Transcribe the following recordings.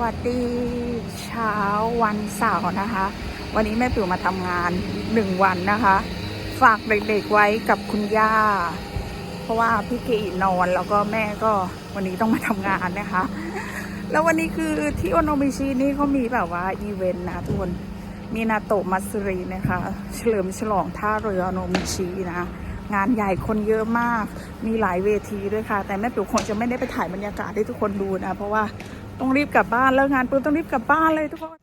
วัสดีเช้าวันเสาร์นะคะ วันนี้แม่ปิ๋วมาทำงานหนึ่งวันนะคะ ฝากเด็กๆไว้กับคุณย่า เพราะว่าพี่เกอีนอนแล้วก็แม่ก็วันนี้ต้องมาทำงานนะคะ แล้ววันนี้คือที่โอโนมิชินี่เขามีแบบว่าอีเวนต์นะทุกคนมีนาโตะมัสึรินะคะ เฉลิมฉลองท่าเรือโอโนมิชินะ งานใหญ่คนเยอะมากมีหลายเวทีด้วยค่ะ แต่แม่ปิ๋วคงจะไม่ได้ไปถ่ายบรรยากาศให้ทุกคนดูนะ เพราะว่า ต้องรีบกลับบ้านแล้วงานปุ๊บต้องรีบกลับบ้านเลยทุกคน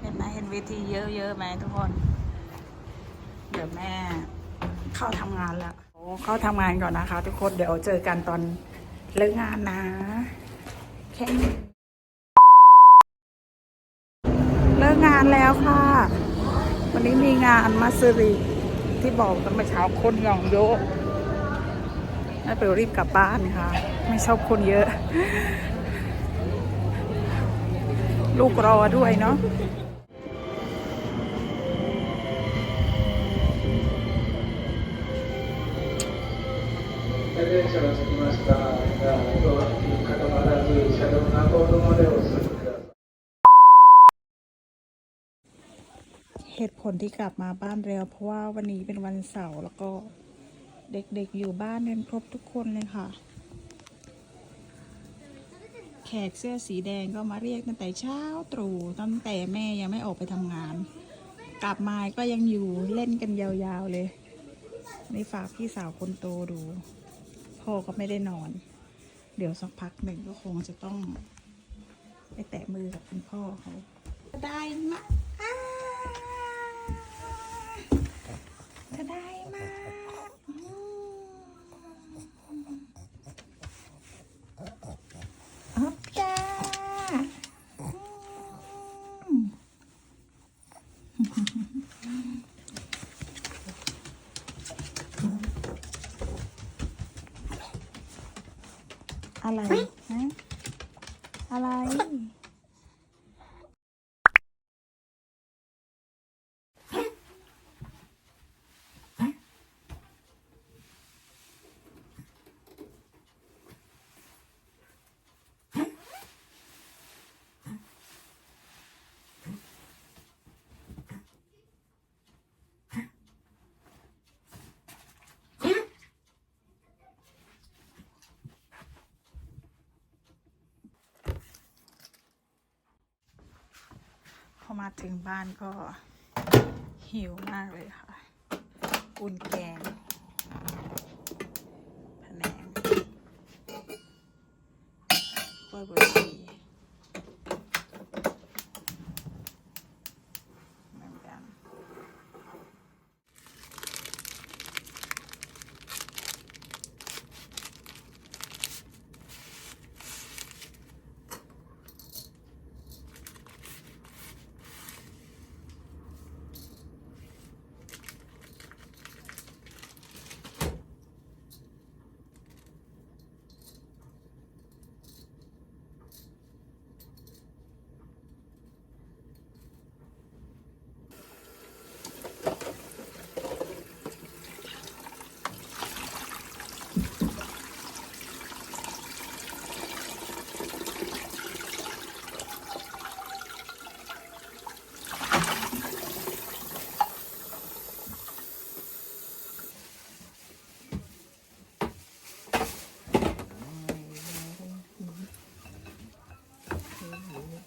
เห็นไหมเห็นเวทีเยอะๆไหมทุกคน เดี๋ยวแม่เข้าทำงานแล้วโอ้เข้าทำงานก่อนนะคะ ทุกคนเดี๋ยวเจอกันตอนเลิกงานนะแค่นี้เลิกงานแล้วค่ะ วันนี้มีงานมาสริที่บอกตั้งแต่เช้าคนหย่องโยกแม่เปรียวรีบกลับบ้านค่ะ ไม่ชอบคนเยอะ ลูกรอด้วยเนาะเหตุผลที่กลับมาบ้านเร็ว เพราะว่าวันนี้เป็นวันเสาร์แล้วก็เด็กๆอยู่บ้านเรียนครบทุกคนเลยค่ะ แขกเสื้อสีแดงก็มาเรียกตั้งแต่เช้าตรู่ตั้งแต่แม่ยังไม่ออกไปทำงาน กลับมาก็ยังอยู่เล่นกันยาวๆเลยนี่ฝากพี่สาวคนโตดู พ่อก็ไม่ได้นอน เดี๋ยวสักพักหนึ่งก็คงจะต้องไปแตะมือกับคุณพ่อเขาได้มะอ่ากได้มาอืมอัพจ้าอืม อะไรฮะอะไร อมาถึงบ้านก็หิวมากเลยค่ะ อุ่นแกงพะแนงกล้วยบวช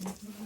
Mm-hmm.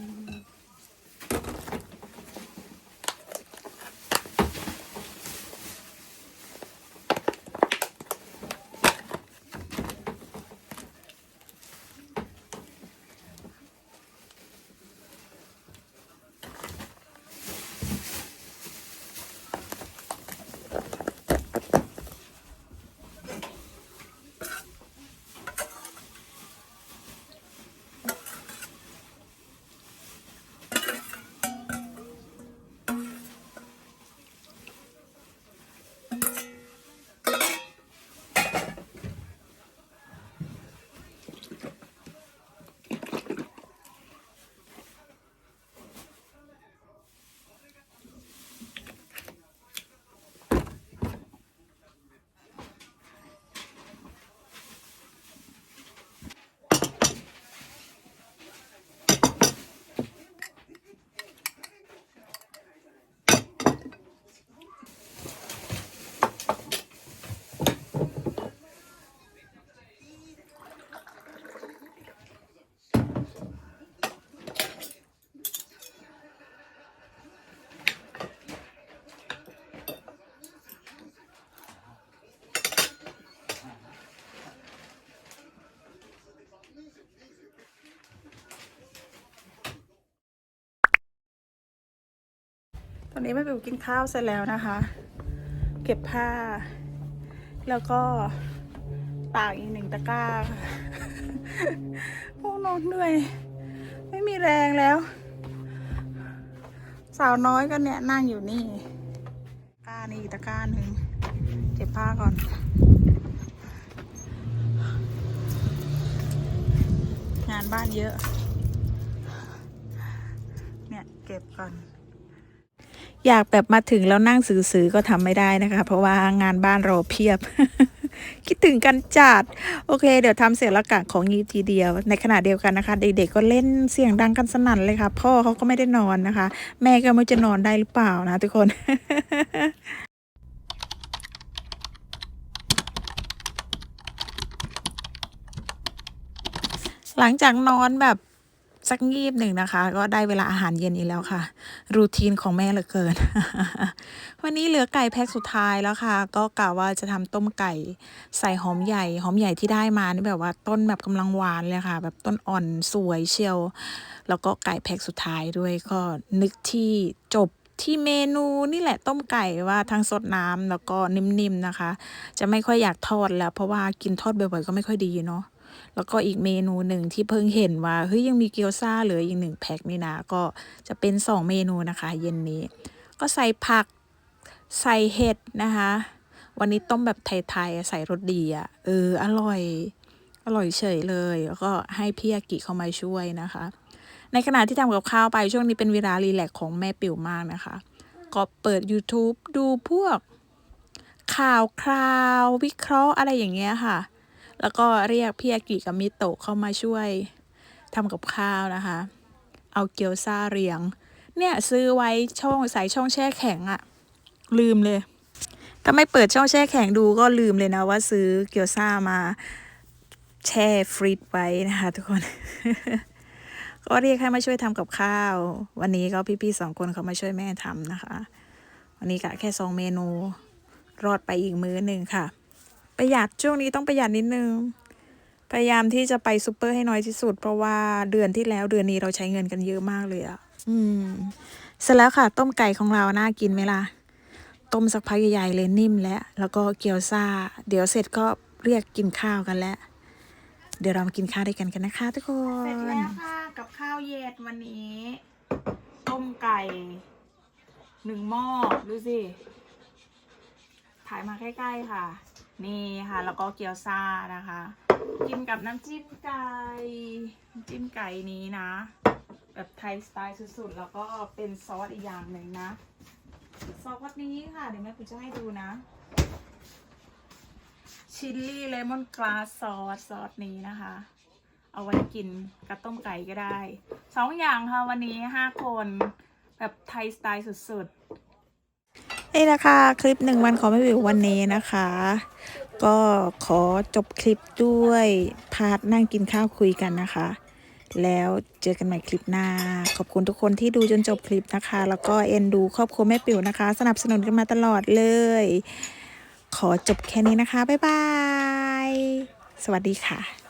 อนนี้แม่ปิวกินข้าวเสร็จแล้วนะคะ เก็บผ้า แล้วก็ตากอีกหนึ่งตะกร้าค่ะพวกน้องเหนื่อย ไม่มีแรงแล้ว สาวน้อยก็เนี่ยนั่งอยู่นี่ตะกร้านี่อีกตะกร้าหนึ่งเก็บผ้าก่อนงานบ้านเยอะ เนี่ย เก็บก่อน อยากแบบมาถึงแล้วนั่งสื่อๆก็ทำไม่ได้นะคะ เพราะว่างานบ้านเราเพียบ คิดถึงกันจัด โอเค เดี๋ยวทำเสร็จแล้วกะของยีทีเดียว ในขณะเดียวกันนะคะ เด็กๆก็เล่นเสียงดังกันสนั่นเลยค่ะ พ่อเขาก็ไม่ได้นอนนะคะ แม่ก็ไม่จะนอนได้หรือเปล่านะทุกคนหลังจากนอนแบบ สักงีบหนึ่งนะคะ ก็ได้เวลาอาหารเย็นอีกแล้วค่ะ รูทีนของแม่เหลือเกิน วันนี้เหลือไก่แพ็คสุดท้ายแล้วค่ะ ก็กะว่าจะทำต้มไก่ใส่หอมใหญ่ หอมใหญ่ที่ได้มานี่แบบว่าต้นแบบกำลังหวานเลยค่ะ แบบต้นอ่อนสวยเชียว แล้วก็ไก่แพ็คสุดท้ายด้วยก็นึกที่จบที่เมนูนี่แหละต้มไก่ว่าทั้งสดน้ำแล้วก็นิ่มๆนะคะ จะไม่ค่อยอยากทอดแล้ว เพราะว่ากินทอดบ่อยๆก็ไม่ค่อยดีเนาะ แล้วก็อีกเมนูหนึ่งที่เพิ่งเห็นว่าเฮ้ยยังมีเกี๊ยวซ่าเหลืออีกหนึ่งแพ็คนี่นะก็จะเป็นสองเมนูนะคะ เย็นนี้ ก็ใส่ผักใส่เห็ดนะคะ วันนี้ต้มแบบไทยๆใส่รสดีอะ่ะเอออร่อยอร่อยเฉยเลย แล้วก็ให้พี่อากิเข้ามาช่วยนะคะ ในขณะที่ทำกับข้าวไปช่วงนี้เป็นเวลารีแลกของแม่ปิ่วมากนะคะ ก็เปิด YouTube ดูพวกข่าวคราว วิเคราะห์อะไรอย่างเงี้ยค่ะ แล้วก็เรียกพี่อากิกับมิโตะเข้ามาช่วยทำกับข้าวนะคะ เอาเกี๊ยวซาเรียง เนี่ยซื้อไว้ช่องใส่ช่องแช่แข็งอะลืมเลย ถ้าไม่เปิดช่องแช่แข็งดูก็ลืมเลยนะว่าซื้อเกี๊ยวซามาแช่ฟรีซไว้นะคะทุกคน ก็เรียกให้มาช่วยทำกับข้าว วันนี้ก็พี่ๆสองคนเขามาช่วยแม่ทำนะคะ วันนี้กะแค่สองเมนู รอดไปอีกมื้อหนึ่งค่ะ ประหยัดช่วงนี้ต้องประหยัดนิดนึง พยายามที่จะไปซูเปอร์ให้น้อยที่สุด เพราะว่าเดือนที่แล้วเดือนนี้เราใช้เงินกันเยอะมากเลยอะอืม เสร็จแล้วค่ะ ต้มไก่ของเราน่ากินไหมล่ะ ต้มสักพักใหญ่ๆเลยนิ่มแล้ว แล้วก็เกี๊ยวซ่า เดี๋ยวเสร็จก็เรียกกินข้าวกันแล้ว เดี๋ยวเรามากินข้าวด้วยกันกันนะคะทุกคน เสร็จแล้วค่ะ กับข้าวเย็นวันนี้ ต้มไก่หนึ่งหม้อดูสิถ่ายมาใกล้ ๆ ค่ะ นี่ค่ะ แล้วก็เกี๊ยวซ่านะคะ กินกับน้ำจิ้มไก่น้ำจิ้มไก่นี้นะ แบบไทยสไตล์สุดๆ แล้วก็เป็นซอสอีกอย่างหนึ่งนะ ซอสนี้ค่ะ เดี๋ยวแม่คุณจะให้ดูนะชิลลี่เลมอนกราสซอสซอสนี้นะคะ เอาไว้กินกับต้มไก่ก็ได้สองอย่างค่ะวันนี้ห้าคน แบบไทยสไตล์สุดๆ นี่นะคะ คลิปหนึ่งวันของแม่วิววันนี้นะคะ ก็ขอจบคลิปด้วยพาร์ทนั่งกินข้าวคุยกันนะคะ แล้วเจอกันใหม่คลิปหน้า ขอบคุณทุกคนที่ดูจนจบคลิปนะคะ แล้วก็เอ็นดูครอบครัวแม่ปิ๋วนะคะ สนับสนุนกันมาตลอดเลย ขอจบแค่นี้นะคะ บ๊ายบาย สวัสดีค่ะ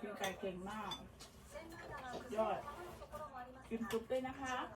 กินไก่เก่งมาก ยอด กินจุ๊บด้วยนะคะ